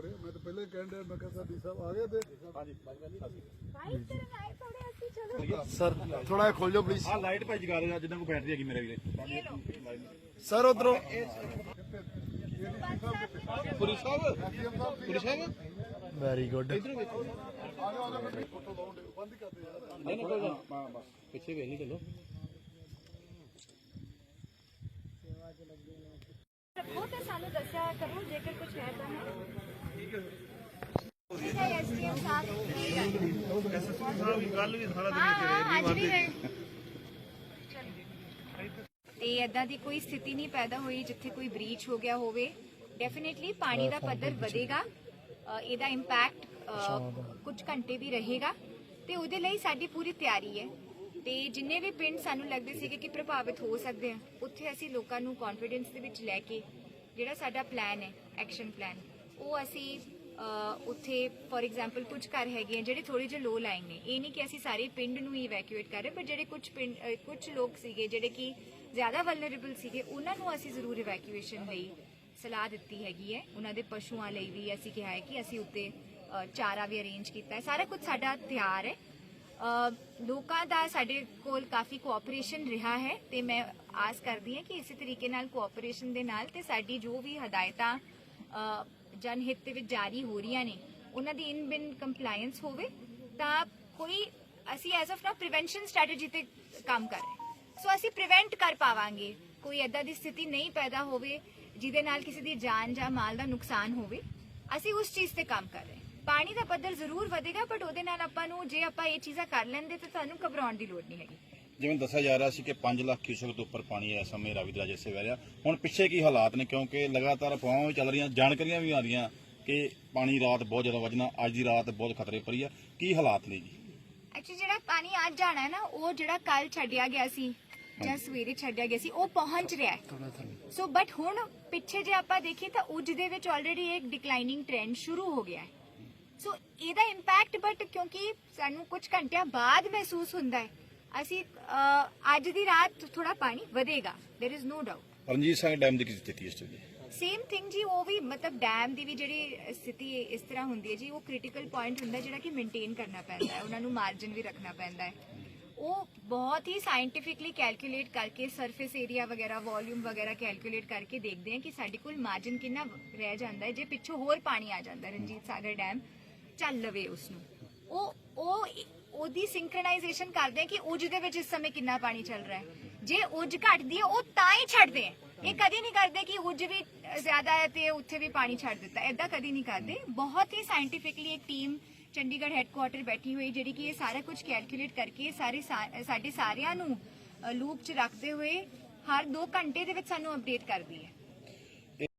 ਖੜੇ ਮੈਂ ਤਾਂ ਪਹਿਲਾਂ ਹੀ ਕਹਿਣ ਡਿਆ ਮੈਂ ਕਿਹਾ ਸਾਡੀ ਸਾਹਿਬ ਆ ਗਏ ਤੇ ਬਾਈਕ ਕਰਨ ਆਏ ਥੋੜੇ ਅਸੀਂ ਚਲੋ। ਸਰ ਥੋੜਾ ਜਿਹਾ ਖੋਲ ਜਾਓ ਪਲੀਜ਼ ਆ ਲਾਈਟ ਭਾਈ ਜਗਾ ਰਿਹਾ ਜਿੱਦਾਂ ਕੋਈ ਬੈਟਰੀ ਹੈਗੀ ਮੇਰੇ ਵੀਰੇ। ਇਹ ਲੋ ਸਰ ਉਧਰੋਂ ਪੁਰੀ ਸਾਹਿਬ ਪੁਰੀ ਸਾਹਿਬ। ਵੈਰੀ ਗੁੱਡ ਪਿੱਛੇ ਵੇਖ ਚਲੋ। ਰੱਖੋ ਤੇ ਸਾਨੂੰ ਦੱਸਿਆ ਕਰੋ ਜੇਕਰ ਕੁਝ ਹੈ ਤਾਂ। ਸਾਹਿਬ ਐਸਐਸਪੀ ਸਾਹਿਬ ਵੀ ਸਾਰਾ ਦਿਨ ਹੈ ਤੇ ਇਦਾਂ ਦੀ ਕੋਈ ਸਥਿਤੀ ਨਹੀਂ ਪੈਦਾ ਹੋਈ ਜਿੱਥੇ ਕੋਈ ਬ੍ਰੀਚ ਹੋ ਗਿਆ ਹੋਵੇ। ਡੈਫੀਨਿਟਲੀ ਪਾਣੀ ਦਾ ਪੱਧਰ ਵਧੇਗਾ। ਇਹਦਾ ਇੰਪੈਕਟ ਕੁਝ ਘੰਟੇ ਵੀ ਰਹੇਗਾ। ਤੇ ਉਹਦੇ ਲਈ ਸਾਡੀ ਪੂਰੀ ਤਿਆਰੀ ਹੈ। ਤੇ ਜਿੰਨੇ ਵੀ ਪਿੰਡ ਸਾਨੂੰ ਲੱਗਦੇ ਸੀਗੇ ਕਿ ਪ੍ਰਭਾਵਿਤ ਹੋ ਸਕਦੇ ਆ ਉੱਥੇ ਅਸੀਂ ਲੋਕਾਂ ਨੂੰ ਕੌਨਫੀਡੈਂਸ ਦੇ ਵਿੱਚ ਲੈ ਕੇ ਜਿਹੜਾ ਸਾਡਾ ਪਲਾਨ ਹੈ ਐਕਸ਼ਨ ਪਲਾਨ ਉਹ ਅਸੀਂ ਉੱਥੇ ਫੋਰ ਐਗਜ਼ਾਮਪਲ ਕੁਝ ਘਰ ਹੈਗੇ ਆ ਜਿਹੜੇ ਥੋੜੇ ਜਿਹੇ ਲੋ ਲਾਈਨ ਨੇ। ਇਹ ਨਹੀਂ ਕਿ ਅਸੀਂ ਸਾਰੇ ਪਿੰਡ ਨੂੰ ਹੀ ਇਵੈਕੂਏਟ ਕਰ ਰਹੇ ਪਰ ਜਿਹੜੇ ਕੁਝ ਪਿੰਡ ਕੁਝ ਲੋਕ ਸੀਗੇ ਜਿਹੜੇ ਕਿ ਜ਼ਿਆਦਾ ਵਲਨਰੇਬਲ ਸੀਗੇ, ਉਹਨਾਂ ਨੂੰ ਅਸੀਂ ਜ਼ਰੂਰ ਇਵੈਕੂਏਸ਼ਨ ਲਈ ਸਲਾਹ ਦਿੱਤੀ ਹੈਗੀ ਹੈ। ਉਹਨਾਂ ਦੇ ਪਸ਼ੂਆਂ ਲਈ ਵੀ ਅਸੀਂ ਕਿਹਾ ਹੈ ਕਿ ਅਸੀਂ ਉੱਤੇ ਚਾਰਾ ਵੀ ਅਰੇਂਜ ਕੀਤਾ ਹੈ। ਸਾਰਾ ਕੁਝ ਸਾਡਾ ਤਿਆਰ ਹੈ। ਲੋਕਾਂ ਦਾ ਸਾਡੇ ਕੋਲ ਕਾਫੀ ਕੋਆਪਰੇਸ਼ਨ ਰਿਹਾ ਹੈ ਤੇ ਮੈਂ ਆਸ ਕਰਦੀ ਹਾਂ ਕਿ ਇਸੇ ਤਰੀਕੇ ਨਾਲ ਕੋਆਪਰੇਸ਼ਨ ਦੇ ਨਾਲ ਤੇ ਸਾਡੀ ਜੋ ਵੀ ਹਦਾਇਤਾਂ ਜਨਹਿਤ ਦੇ ਵਿੱਚ ਜਾਰੀ ਹੋ ਰਹੀਆਂ ਨੇ। ਉਹਨਾਂ ਦੀ ਇਨ ਬਿਨ ਕੰਪਲਾਈਂਸ ਹੋਵੇ ਤਾਂ ਕੋਈ ਅਸੀਂ ਐਜ਼ ਆਫ ਨਾ ਪ੍ਰੀਵੈਂਸ਼ਨ ਸਟ੍ਰੈਟਜੀ ਤੇ ਕੰਮ ਕਰ ਰਹੇ ਸੋ ਅਸੀਂ ਪ੍ਰੀਵੈਂਟ ਕਰ ਪਾਵਾਂਗੇ। ਕੋਈ ਐਦਾਂ ਦੀ ਸਥਿਤੀ ਨਹੀਂ ਪੈਦਾ ਹੋਵੇ ਜਿਹਦੇ ਨਾਲ ਕਿਸੇ ਦੀ ਜਾਨ ਜਾਂ ਮਾਲ ਦਾ ਨੁਕਸਾਨ ਹੋਵੇ। ਅਸੀਂ ਉਸ ਚੀਜ਼ ਤੇ ਕੰਮ ਕਰ ਰਹੇ ਪਾਣੀ ਦਾ ਪੱਧਰ ਜ਼ਰੂਰ ਵਧੇਗਾ ਬਟ ਉਹਦੇ ਨਾਲ ਆਪਾਂ ਨੂੰ ਜੇ ਆਪਾਂ ਇਹ ਚੀਜ਼ਾਂ ਕਰ ਲੈਂਦੇ ਤਾਂ ਤੁਹਾਨੂੰ ਘਬਰਾਉਣ ਦੀ ਲੋੜ ਨਹੀਂ ਹੈਗੀ। ਜਿਵੇਂ ਦੱਸਿਆ ਜਾ ਰਿਹਾ ਸੀ ਕਿ 5 ਲੱਖ ਕਿਊਸੈਕ ਤੋਂ ਉੱਪਰ ਪਾਣੀ ਇਸ ਸਮੇਂ ਰਾਵੀ ਦਰਾਜੇ ਸੇ ਵਹਿ ਰਿਹਾ। ਹੁਣ ਪਿੱਛੇ ਕੀ ਹਾਲਾਤ ਨੇ? ਕਿਉਂਕਿ ਲਗਾਤਾਰ ਅਫਵਾਹਾਂ ਵੀ ਚੱਲ ਰਹੀਆਂ ਜਾਣਕਾਰੀਆਂ ਵੀ ਆ ਰਹੀਆਂ ਕਿ ਪਾਣੀ ਰਾਤ ਬਹੁਤ ਜ਼ਿਆਦਾ ਵਜਣਾ ਅੱਜ ਦੀ ਰਾਤ ਬਹੁਤ ਖਤਰੇ ਪਰੀ ਆ। ਕੀ ਹਾਲਾਤ ਨੇ ਜੀ? ਐਕਚੁਅਲੀ ਜਿਹੜਾ ਪਾਣੀ ਅੱਜ ਜਾਣਾ ਹੈ ਨਾ ਉਹ ਜਿਹੜਾ ਕੱਲ ਛੱਡਿਆ ਗਿਆ ਸੀ ਜਾਂ ਸਵੇਰੇ ਛੱਡਿਆ ਗਿਆ ਸੀ ਉਹ ਪਹੁੰਚ ਰਿਹਾ ਹੈ। ਸੋ ਬਟ ਹੁਣ ਪਿੱਛੇ ਜੇ ਆਪਾਂ ਦੇਖੀਏ ਤਾਂ ਉੱਜ ਦੇ ਵਿੱਚ ਆਲਰੇਡੀ ਇੱਕ ਡਿਕਲਾਈਨਿੰਗ ਟ੍ਰੈਂਡ ਸ਼ੁਰੂ ਹੋ ਗਿਆ ਹੈ। ਸੋ ਇਹਦਾ ਇੰਪੈਕਟ ਬਟ ਕਿਉਂਕਿ ਸਾਨੂੰ ਕੁਝ ਘੰਟਿਆਂ ਬਾਅਦ ਮਹਿਸੂਸ ਹੁੰਦਾ ਹੈ। ਅਸੀਂ ਅਹ, ਅੱਜ ਦੀ ਰਾਤ ਥੋੜਾ ਪਾਣੀ ਵਧੇਗਾ there is no doubt Ranjit Singh dam ਦੀ ਕੀ ਸਥਿਤੀ ਇਸ ਵੇਲੇ ਸੇਮ ਥਿੰਗ ਜੀ ਉਹ ਵੀ ਮਤਲਬ ਡੈਮ ਦੀ ਵੀ ਜਿਹੜੀ ਸਥਿਤੀ ਇਸ ਤਰ੍ਹਾਂ ਹੁੰਦੀ ਹੈ ਜੀ ਉਹ ਕ੍ਰਿਟੀਕਲ ਪੁਆਇੰਟ ਹੁੰਦਾ ਜਿਹੜਾ ਕਿ ਮੇਨਟੇਨ ਕਰਨਾ ਪੈਂਦਾ ਹੈ ਉਹਨਾਂ ਨੂੰ ਮਾਰਜਨ ਵੀ ਰੱਖਣਾ ਪੈਂਦਾ ਹੈ ਉਹ ਬਹੁਤ ਹੀ ਸਾਇੰਟੀਫਿਕਲੀ ਕੈਲਕੂਲੇਟ ਕਰਕੇ ਸਰਫੇਸ ਏਰੀਆ ਵਗੈਰਾ ਵੋਲਿਊਮ ਵਗੈਰਾ ਕੈਲਕੂਲੇਟ ਕਰਕੇ ਦੇਖਦੇ ਹਾਂ ਕਿ ਸਾਡੇ ਕੋਲ ਮਾਰਜਨ ਕਿੰਨਾ ਰਹਿ ਜਾਂਦਾ ਹੈ ਜੇ ਪਿੱਛੋਂ ਹੋਰ ਪਾਣੀ ਆ ਜਾਂਦਾ ਹੈ ਰਣਜੀਤ ਸਾਗਰ ਡੈਮ ਚੱਲ ਲਵੇ ਉਸ ਨੂੰ ਉਹ ਉਹ ਉਹਦੀ ਸਿੰਕਰਨਾਈਜੇਸ਼ਨ ਕਰਦੇ ਆ ਕਿ ਉਜ ਦੇ ਵਿੱਚ ਇਸ ਸਮੇਂ ਕਿੰਨਾ ਪਾਣੀ ਚੱਲ ਰਿਹਾ ਹੈ। ਜੇ ਉਜ ਘਟਦੀ ਹੈ, ਉਹ ਤਾਂ ਹੀ ਛੱਡਦੇ ਆ ਇਹ ਕਦੀ ਨਹੀਂ ਕਰਦੇ ਕਿ ਉਜ ਵੀ ਜ਼ਿਆਦਾ ਹੈ ਤੇ ਉੱਥੇ ਵੀ ਪਾਣੀ ਛੱਡ ਦਿੱਤਾ। ਐਦਾਂ ਕਦੀ ਨਹੀਂ ਕਰਦੇ। ਬਹੁਤ ਹੀ ਸਾਇੰਟੀਫਿਕਲੀ ਇੱਕ ਟੀਮ ਚੰਡੀਗੜ੍ਹ ਹੈੱਡਕੁਆਟਰ ਬੈਠੀ ਹੋਈ, ਜਿਹੜੀ ਕਿ ਇਹ ਸਾਰਾ ਕੁਝ ਕੈਲਕੂਲੇਟ ਕਰਕੇ ਸਾਰੇ ਸਾਡੇ ਸਾਰਿਆਂ ਨੂੰ ਲੂਪ 'ਚ ਰੱਖਦੇ ਹੋਏ ਹਰ 2 ਘੰਟੇ ਦੇ ਵਿੱਚ ਸਾਨੂੰ ਅਪਡੇਟ ਕਰਦੀ ਹੈ।